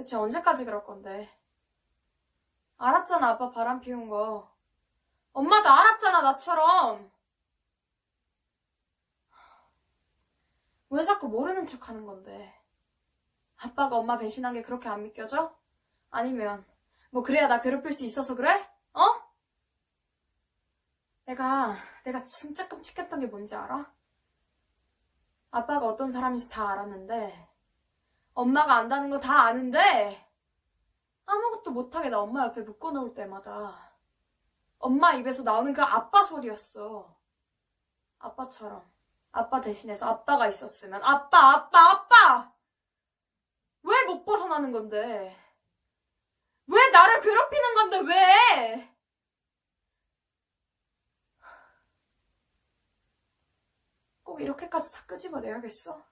대체 언제까지 그럴 건데? 알았잖아, 아빠 바람 피운 거. 엄마도 알았잖아, 나처럼. 왜 자꾸 모르는 척 하는 건데? 아빠가 엄마 배신한 게 그렇게 안 믿겨져? 아니면, 뭐, 그래야 나 괴롭힐 수 있어서 그래? 어? 내가, 내가 진짜 끔찍했던 게 뭔지 알아? 아빠가 어떤 사람인지 다 알았는데, 엄마가 안다는 거 다 아는데, 아무것도 못하게 나 엄마 옆에 묶어놓을 때마다, 엄마 입에서 나오는 그 아빠 소리였어. 아빠처럼. 아빠 대신해서 아빠가 있었으면, 아빠, 아빠, 아빠! 왜 못 벗어나는 건데? 왜 나를 괴롭히는 건데, 왜? 꼭 이렇게까지 다 끄집어내야겠어?